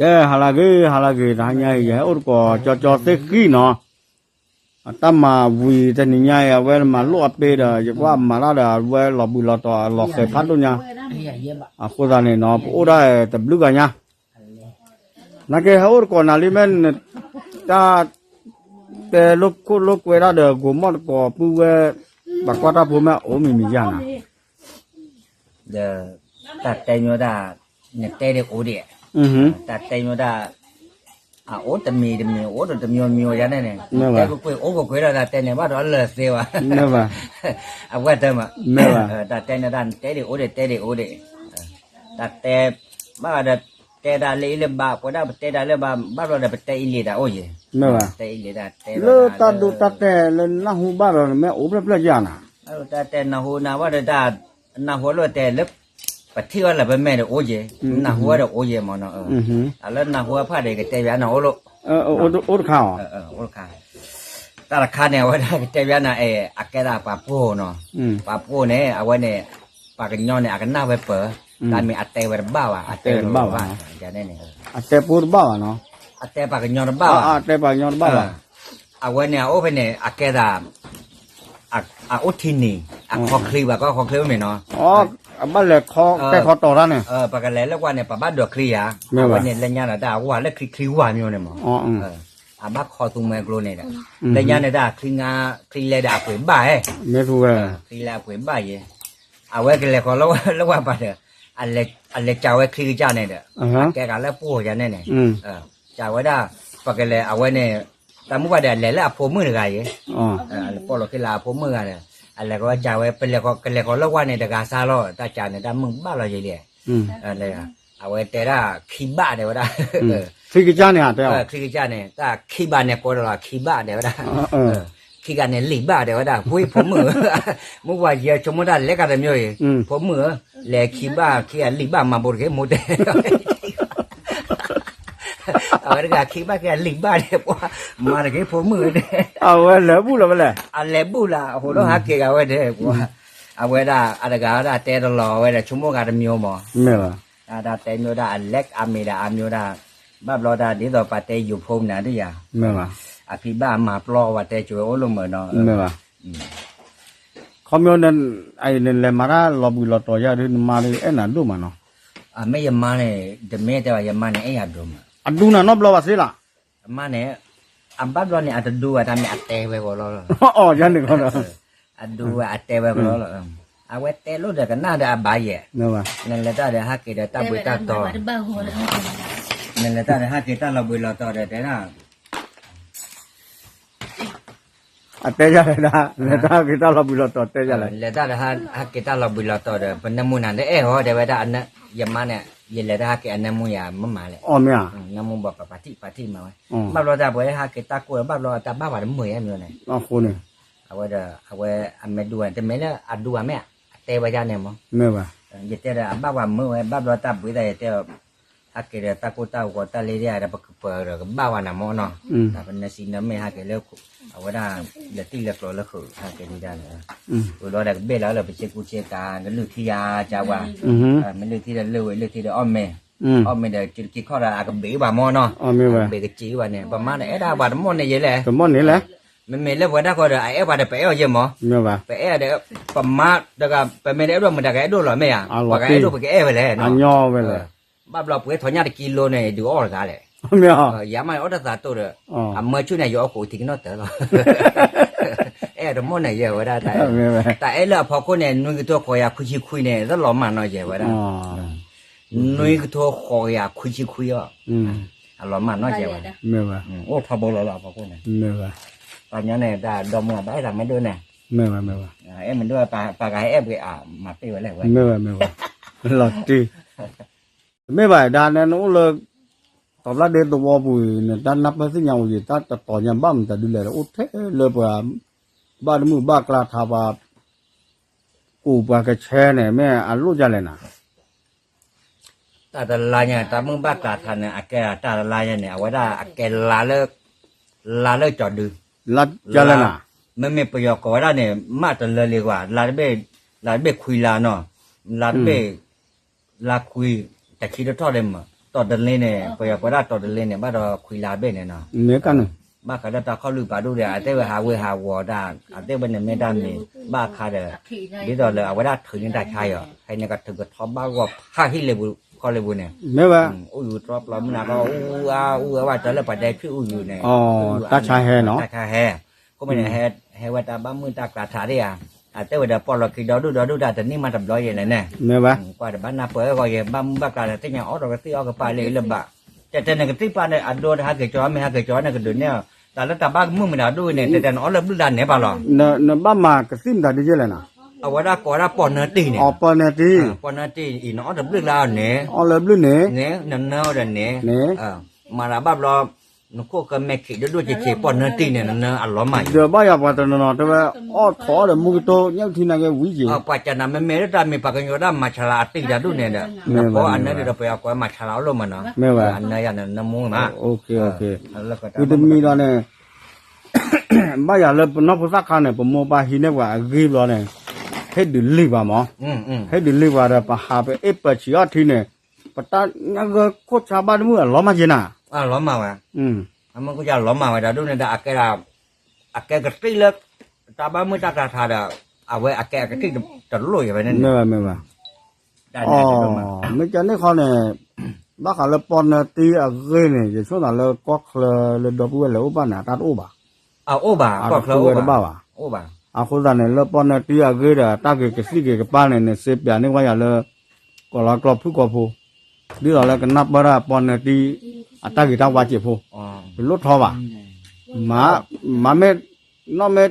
အဲဟာလာကေဟာလာကေဒါညာရဲ့ဥဒကောကြောကြောသိခိနော်အတမဝီတနိညာရဲ့ဝဲမှာလော့ပေးတာကွာမလာတာဝဲလော်ဘူးလော်တော့လော်ခေဖတ်လို့ညာ Iya, iya, Pak. အခုဒါနေနော်ပိုဒါတဘလူကညာနကေဟောကောနာလီမန်တာတဲလုတ်ကိုလုတ်ဝဲရတဲ့ကိုမော့ကောပူဝဲဘကွာတာဘုမအိုမီမီညာနာ Giờ ta tay nhớ ta nhặt tay được ổ địa. อือ Mhm. Tatai noda a otan mi dem ni odo dem yon mi oya nene. Never. Ko ko ogo ko ra tatai ne ba do Allah sewa. Never. Agwa tama. Never. Tatai na dan tede ode tede ode. Tatai ba da te da le le ba ko da te da le ba ba do da te ile da oye. Never. Te ile da te. Lo ta do tatai le na hu ba do me obla bla jana. Lo tatai na hu na ba da na hu lo te le patiwa la bemere oje na huwa ro oje mo no ala na huwa pha de te ya na olo o o kha o o kha ta la kha ne wa da te ya na e akera pa po no pa po ne awa ne pa ka nyo ne aka na we pe ta mi ate wer ba wa ate wer ba wa ya ne ne ate pur ba wa no ate pa ka nyo ba wa ate pa nyo ba wa awa ne o pe ne akera a o tini a khokli wa ko khokli me no บ้านแหลกคอเออ แกคอต่อร้านเนี่ย เออปากกาแหลแล้ววันเนี่ยปะบ้านดอกคลียะไม่ว่าวันเนี่ยเล่ยาหน้าตาวันแล้วคลิกคลิววันอยู่เนี่ยหมออออืเอออาบ้าคอตุงแมงโลเนี่ยนะอืม เล่นยาน้าตาคลีงาคลีแลด่าเขวนบ่ายไม่รู้เลยคลีแลาเขวนบ่ายเยเอาไว้กันแหลกคอแล้วแล้วว่าปะเนี่ยอันเล็กอันเล็กจะเอาไว้คลีเจ้าเนี่ยเด้ออ่าแกกันแล้วปู่กันเนี่ยเนี่ยอืม เออจะเอาไว้ได้ปากกาแหลเอาไว้เนี่ยแต่เมื่อวันเดียวแหลแล้วอาโพมือหรือไงเย อ๋อออาปอลอกิลาพวกเมื่อเนี่ย อะไรก็จะไว้เป็นแล้วก็เป็นแล้วก็เล่าวันในตะกาซาล้อตาจ่าในด้านมึงบ้าเราใหญ่เลยอะไรอะเอาไว้แต่ละขี้บ้าเนี่ยว่าได้ขี้กิจเนี่ยแต่ว่าขี้กิจเนี่ยแต่ขี้บ้าเนี่ยก็เราขี้บ้าเนี่ยว่าได้ขี้กันเนี่ยหลีบ้าเดี๋ยวได้พุ้ยผมมือเมื่อวานเยอะชมได้เล็กกันเลยผมมือแหลขี้บ้าขี้หลีบ้ามาบุนเขมดเลย Ahora que aquí va que limbar, pues, madre que por muy de. Ah, bueno, bula, bula. Ah, le bula, juro ha que gawe de, pues. Ah, bueno, ahora que ahora te lo lo, ahora chumo que de mío, mo. Mira. Ah, da te mío da Alex Amira Amira. ဘာဘလောဒါဒီတော့ပတ်တဲ့ယူဖုံးနာတည်းရမှန်ပါအဖိဘာမှာပလောဝတ်တဲ့ကျွေးလို့မနော်မှန်ပါခမယွန်နအိုင်နလေမာရာလော်ဘူလော်တော်ရတဲ့မာလေးအဲ့နာတို့မနော်အမေယမနဲ့ဒမဲတဲ့ယမနဲ့အဲ့ရတို့မ ဒါဘဘလောဒါဒီတော့ပတ်တဲယူဖုံးနာတည်းရ မဲပါ အဖိဘမှာပလောဝတဲကျွေးလို့မနော် မဲပါခေါမျိုးနဲ့အဲ့လေမရာလောဘူးလောတော်ရတယ်မာလေးအဲ့နာတို့မနော် အမေယမနဲ့ဒမဲတဲ့ယမနဲ့အဲ့ရတော့မ အဒူ yelera ke anamu ya mama le o mia namu ba pa pati pati ma wa ba lo da bo ha ke ta ko ba lo ta ba wa mo ya no ne o ko ne awa da awa ame du an te me la adu ame te ba ja ne mo me ba yetera ba wa mo ba lo ta bu da te akhirnya takut tahu kota liria ada kepada ke bawah nama no tapi nasi nama hakir lek awada dia tidak keluar lek hakir ni dah kalau ada bela lah pergi kuci kan lu tia jawa lu tia lu lu tia ome ome dah kiri kau dah agak beri bah mo no ome beri kecil bah ni bah mana eh dah bah mo ni je leh mo ni leh มันไม่เล่นวันนั้นก็ได้ไอ้วันเดไปเอวเยอะมั้งไม่ว่าไปเอวเดี๋ยวประมาทเดี๋ยวก็ไปไม่ได้ด้วยมันเดี๋ยวก็ไอ้ด้วยหรอไม่อะว่าไอ้ด้วยไปก็เอวไปเลยเนาะอันย่อไปเลย บับเราเพื่อทอนยากิโลเนี่ยดูออร์ซาเลยไม่เอาอย่ามาออร์าตัวเลยอะเมื่อช่วงนายอยกูทิ้งนอตเตอเออเราโม่เนี่ยเยอะว่าได้แต่เออเราพอคนเนี่ยนุ่งตัวคอยคุยคุยเนี่ยแล้วหลอมมาหน่อยเยอะว่าได้นุ่งตัวคอยคุยคุยอะอร่อยมากน้อยเยอะว่าได้ไม่ว่าโอ้พอบอกเราเราพอคนเนี่ยไม่ว่าตอนนี้เนี่ยได้ดอมมาได้หลัไม่ด้วยเนี่ยไม่ว่าไม่ว่าเอ็มมันด้วยปลาปลากายเอ็มก็อะมาตีไว้เล้วเว้ยไม่ว่าไม่ว่าหลอดตี ไม่ไปด้านนั้นนู้นเลยตอนแรกเดินตัวปุ๋ยด้านนับภาษีเงาอยู่ตัดต่อยามบ้ามแต่ดูแลอุดเทเลยไปบ้านมือบ้ากลาทาบากูปากระแชเนี่ยแม่อันรู้จักเลยนะตาตาลายเนี่ยตามึงบ้ากลาทันเนี่ยอาแกตาตาลายเนี่ยเอาไว้ได้อาแกลาเลิกลาเลิกจอดดึงลาจักเลยนะมันไม่ประโยชน์ก็ไว้ได้เนี่ยมาตะเลยเลยกว่าลาเบ้ลาเบ้คุยลาเนาะลาเบ้ลาคุย แต่คิดว่ทอดเลยมั้งตอดเดินเล่นเนี่ยไปพยาพราตอดเดินเล่นเนี่ยบ้านเราคุยลาเบ้เนี่ยเนาะเนื้อกันเนาะบ้าขนาดตาเขาลืมปาดูเดียวอาเต้ไปหาเวหาวอดาอาเต้เป็นไม่ได้มีบ้าขาดเดี๋ยวตอนเลยเอาไว้ได้ถือยังได้ใช่เหรอให้เนี่ยก็ถือกับท้องบ้าว่าข้าที่เลยบุก็เลยบุเนี่ยไม่ว่าอู้อยู่รอบเราไม่นาก็อู้อ้าอู้อาว่าจะเลิกปได้พี่อู้อยู่เนี่ยอ๋อตาชายแฮเนาะตาชายแฮก็ไม่เนี่ยแฮแฮว่าตาบ้ามือตากระถาได้ยัง อาเตวดาปอลกิดอดูดอดูดาแต่นี่มาทำร้อยเลยนะเนื้อปะกว่าแต่บ้านนาเปิดก็ยังบ้านบ้านการแต่ยังออกดอกตีออกกับไปเลยลำบากแต่แต่ในกติปานเนี่ยอัดโดนหาเกจอไม่หาเกจอในกระดุนเนี่ยแต่ละตาบ้านมึงไม่ได้ดูเนี่ยแต่แต่ออกเริ่มดูดันเนี่ยปะหรอเนเนบ้านมากระซิมดันดีเยอะเลยนะเอาว่าได้ก่อได้ปอนเนตีเนี่ยอ๋อปอนเนตีปอนเนตีอีน้องเริ่มดูดาวเนี่ยอ๋อเริ่มดูเนี่ยเนี่ยนั่นเนาะเดี๋ยเนี่ยเนี่ยมาลาบ้านเรา นก็ก็แม่ขี้ด้วยจะขี้ปอนเนื้อตีเนี่ยนั่นอัลใหม่เดี๋ยวบ้ายาปาตนนอแต่ว่าอ้อขอเดี๋ยวมึงโตเนี่ยที่นั่นก็วิจิอ๋อปัจจานาไม่แม่ได้ทำมีปากกันอยู่ด้ามาฉลาดตีจะดูเนี่ยเนี่ยเพราะอันนั้นเราไปเอาไปมาฉลาดลงมาเนาะไม่ไหวอันนั้นอันนั้นน้ำมูกนะโอเคโอเคคือจะมีตอนเนี่ยบ้ายาเลยนอกภาษาคันเนี่ยผมมองไปหินเนี่ว่ากีบเราเนี่ยให้ดิลีบอะมั้งให้ดิลีบอะเราไปหาไปเอ๊ะไปชี้อะที่เนี่ยปัตตานี่ยก็โคชาวบ้านมึงอัลลอมาเจน่า Ah, lama mah. Hmm. Amang ku jalan lama mah. Dadu nenda akeh lah, akeh gerti lah. Tambah mu tak rasa ada awe akeh gerti terlalu ya benar. Memang memang. Oh, macam ni kau ni. Bác là pon ti à ghê này, chỉ số là là có là là đồ quê là uba nè, ta uba. À uba, có là uba. Uba à? Uba. À khu dân này là pon ti à ghê là ta cái cái gì cái cái pan này này xếp biển này qua nhà là có là có phụ có phụ. Đi rồi là cái nắp bara pon ti อัตตากิตาวาจิพูลุทอว่ามาหมาเม็ดนอเม็ด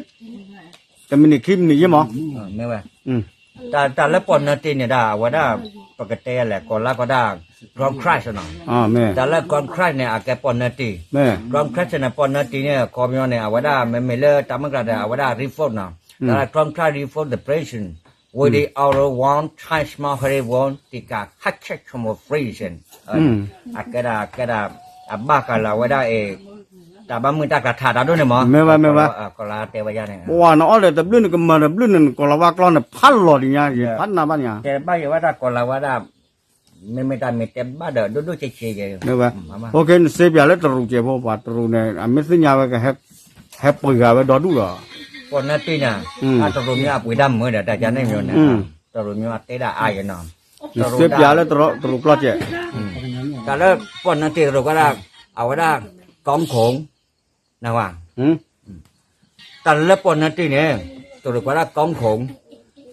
แต่มีนนี่คลิปนี่ยี่หมอไม่ไหวแต่แต่ละปนนาทีเนี่ยด่าว่าด้าปกติแหละก่อนละก็ได้ารอมคราชนะอ๋อแม่แต่ละกรอมคราชเนี่ยอาแกปนนาทีแม่กรอมคราชเนี่ยปนนาทีเนี่ยคอมยอนเนี่ยว่าได้ไม่ไม่เลิกตามันกระดาว่าได้รีโฟนนะแต่ละกรอมคราชรีโฟนเดเพรสชั่น ထိုင်းစမဟရေဝန်တိကဟတ်ချက်ခမဖရီရှင်အကရာကရာအဘကလာဝဒအေတဘာမတကထာတာတို့နေမကလာတေဝရနေ ဘဝနော်အဲ့ဒါဘလူးနကမရဘလူးနကလဝကလောနဖတ်လို့ဒီညာဖတ်နာပါညာ แต่บ้านอยู่ว่าถ้าก่อนเราว่าถ้าไม่ไม่ตามไม่เต็มบ้านเด้อดูดูเฉยๆเลย နေပါ มามา โอเคစေပြလဲတရူကျေဖို့ပါတရူနဲ့အမစညာပဲကဟက်ဟက်ပွေကပဲတော်တူ ก่อ원나뛰냐 아 저놈이야 부담 뭐냐 다자네 면나 저놈이야 때다 아이나 เสียบยาแล้วตรกตลกลอดเจ๊แต่แล้วอนนั่นตีตลกก็ได้เอาไว้ได้กองโขงนะว่าแต่แล้วอนนั่นตีเนี่ยตลกก็ได้กองโขง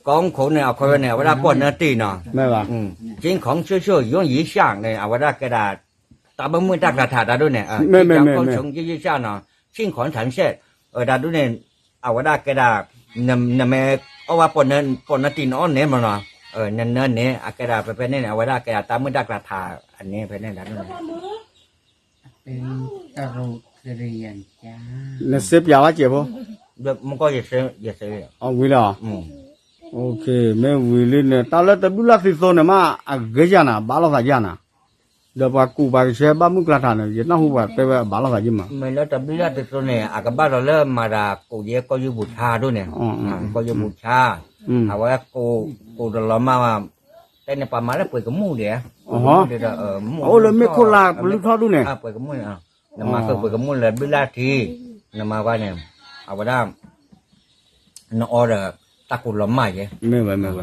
กองโขงเนี่ยเอาไว้เนี่ยเอาไว้ได้ปนนั่นตีเนาะไม่ว่าจริงของชื่วเชื่วยุ่งยี่ช่างเนี่ยเอาไว้ได้กระดาษตาบมือตักกระถาดด้วยเนี่ยไม่ไม่ไม่ไม่ของยี่ช่างเนาะชิ้นของถังเสร็จเออดาด้วยเนี่ยาวดากระดาษนำนำแม่เอาว่าปนเนนปนนตีนอ้อนเนี่ยมันเนาะเออเนินเนินเนี่ยอากรดาษไปเป็นเนี่ยอาวดากระดาตามเมื่อดักราทาอันนี้เป็นเนี่ยนั้วเป็นตะรูเรียนจ้าแล้วเซฟยาวเจียบแบบมันก็จะเซฟจะเซฟอ๋อวิล่มโอเคแม่วิลเนี่ยตอนแรกตะบุลักสิโซนเนี่ยมาอะเกยานะบาลอาสักจานะ เดี๋ยวว่ากูไปเชื่อบ้ามึงกระทันเนี่ยน่าหัวไปว่าบาลาจิมาไม่แล้วแต่ไาติดตัวเนี่ยอากบ้านเราเริ่มมาดากูเยอะก็ยูบุชาด้วยเนี่ยก็ยูบุชาเอาไว้กูกูเรามาแต่ในปรามาแล้วเปิดกับมู่เดียอ๋อเดี๋วเม่โอ้เลยไม่โคลาลูกทอด้วยเนี่ยเปิดกับมู่อะนำมาเปิดกับมู่เลยไม่ลาทีนำมาว่าเนี่ยเอาไว้ได้นออเดอร์ตะกุลล้อมใหม่เลยไม่ไหวไม่ไหว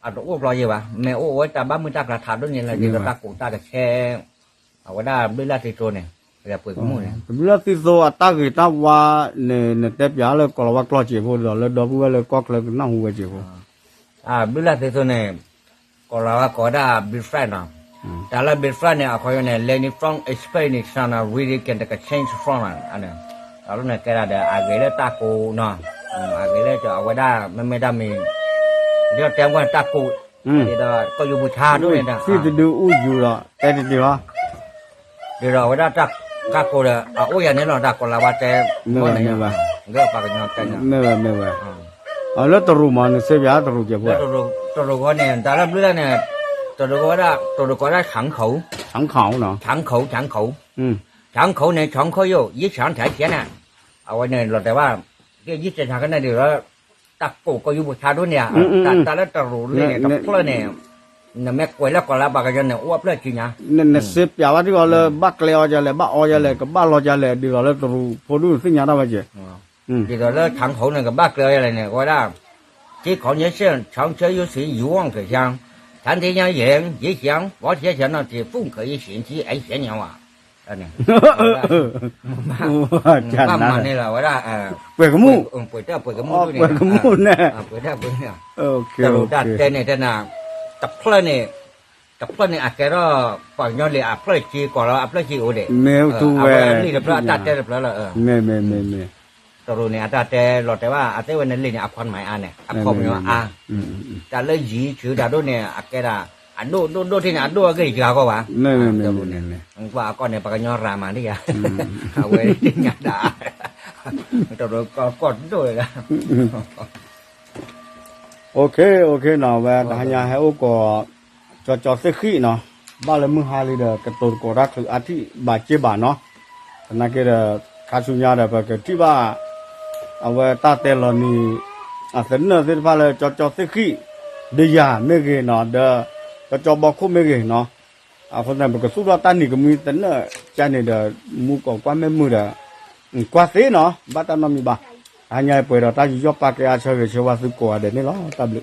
à đủ rồi gì bà mẹ ôi ta ba mươi ta là thả đó nhìn là gì ta cũng ta à, là khe. Ở qua đây bây là thì này. Là bụi cũng mồi này. Bây ờ, là à? ta người ta qua nè nè tép giá là còn qua lo chỉ vô rồi là đó là quạt là nó hùa chỉ vô. À, à bây là thì này. Còn là có đa bị phải nào. Ừ. Là bị này à coi này lên from experience là really can take a change from anh anh là cái là để à cái là ta cô nó ừ, à cái là cho ở qua đây mình mình เดี๋ยวแต่ว่าตะกูอืม นี่ดอก็อยู่บูชาด้วยนะ Situ du uju lah. Tadi dia. เดี๋ยวเราไว้ได้ตักกากูเลยอะโอยอันนี้เราดักกลาวาแต่ไม่ไหนไม่ไหว เลือปากกันยอดกันยอด Mewah mewah. Ala teru mana sebia teru je แล้ว buat. ตัวรู้ตัวรู้ว่าเนี่ยแต่ละเรื่องเนี่ยตัวรู้ว่าได้ตัวรู้ว่าได้ขังเขา Sang kau no. ขังเขาขังเขา Hmm. ขังเขาในขังเขาโย่ยี่สามสายเขียนน่ะเอาไว้เนี่ยรถแต่ว่าก็ยี่สิบถังก็ได้เดี๋ยวแล้ว ตักโกก็อยู่บูชาด้วยเนี่ยตัดตาแล้วตะรูเลยตักเพลเนี่ยน่นแม่กวยแล้วก็ลาบากกันเนี่ยอ้วบเลยจีนะนั่นน่ะสิบยาวาที่ก็เลยบักเลยอจะเลยบักออจะเลยกับบักลอจะเลยดีกว่าเลยตะรูพอดูสิ่งอย่างนั้นไมเจอดีก็เลยทางเขาเนี่ยกับบักเลออะไรเนี่ยก็ได้ที่เขาเนี่ยเส้นช่างเชื่ออยู่สิอยู่ว่างเกิดยังทันทีเนี่ยเย็นยิ่งเสียงว่าเสียเสียงนั่นที่ฟุ้งเกิยิ่เสียที่ไอ้เสียงยังว่า อันนี้จันนะมันนี่แหละว่าได้เออเปิดกระมูเปิดได้เปิดกระมูเปิดกระมูนะเปิดได้เปิดเนี่ยโอเคแต่ดัดเตนี่ยแต่นาตับเพลเนี่ยตับเพลเนี่ยอาจจะรอปล่อยย้อนเลยอัพเพลจีก่อนเราอัพเพลจีโอเดเมลทูเวนี่เรียบร้อยตัดเต่เรียบร้อยแล้วเออเมเมเมเมตรูเนี่ยตัดเต่หลอดแต่ว่าอาจจวันนั้นเลยเนี่ยอัพคอนหมายอันเนี่ยอัพคอมเนี่ยอะแต่เลยยีชื่อดาดุเนี่ยอาจจะ Ando ando ando tini ando agi kira kau ba. Ne ne ne ne ne. Engkau aku ne pakai nyora mana ya. Kau ini nyada. Terus kau kau. Ok ok nào về đã nhà heo có cho cho sẽ khi nó ba lần mưa hai liter ờ, cái tổ cổ rác thử ăn thì bà chế bà nó là cái là cá su nhà là ờ, cái thứ ba à về ta tên là ni à tính ờ, là cho cho sẽ khi đi già mấy cái nó được เคနော်ပဲဒါညာဟဲဥကောကြောကြောစခိနော်ဘာလမှုဟာလီဒကတောကိုရခအတိဘာချေဘာနော်နကေရခါဆုညာတဲ့ဘကတိဘာအဝဲတတဲလောနီအစနသေဘာလေကြောကြောစခိဒီယာမေကေနော်ဒကြောကြောဘခုမေကေနော်အခုနဘကဆုရတန်နီကမီတနချန်နေတဲ့မူကောကွာမဲမှုတဲ့ကွာသေးနော်ဘာတနမီဘာအညာပွေတော့တာရောပါကေအားချေချေဝါစုကောရတယ်နော်တဘလ